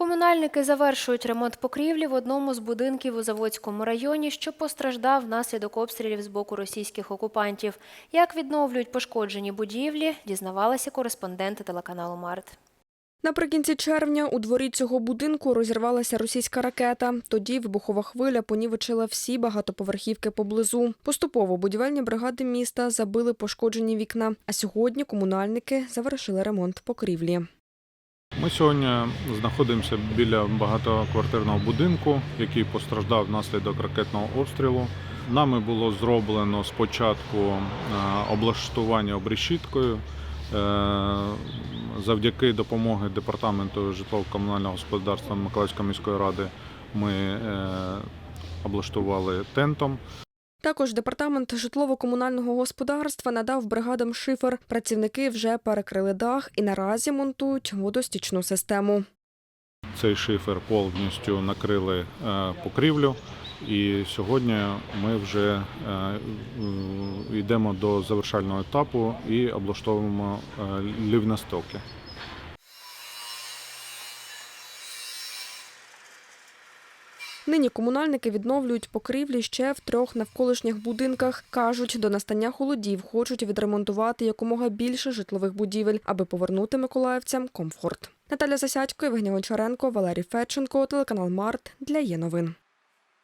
Комунальники завершують ремонт покрівлі в одному з будинків у Заводському районі, що постраждав внаслідок обстрілів з боку російських окупантів. Як відновлюють пошкоджені будівлі, дізнавалися кореспонденти телеканалу Март. Наприкінці червня у дворі цього будинку розірвалася російська ракета. Тоді вибухова хвиля понівечила всі багатоповерхівки поблизу. Поступово будівельні бригади міста забили пошкоджені вікна. А сьогодні комунальники завершили ремонт покрівлі. Ми сьогодні знаходимося біля багатоквартирного будинку, який постраждав внаслідок ракетного обстрілу. Нами було зроблено спочатку е, облаштування обрешіткою. Е, Завдяки допомоги департаменту житлово-комунального господарства Миколаївської міської ради ми е, облаштували тентом. Також департамент житлово-комунального господарства надав бригадам шифер. Працівники вже перекрили дах і наразі монтують водостічну систему. Цей шифер повністю накрили е, покрівлю. І сьогодні ми вже е, йдемо до завершального етапу і облаштовуємо е, Нині комунальники відновлюють покрівлі ще в трьох навколишніх будинках. Кажуть, до настання холодів хочуть відремонтувати якомога більше житлових будівель, аби повернути миколаївцям комфорт. Наталя Засядько, Євгенія Гончаренко, Валерій Федченко, телеканал Март для є новин.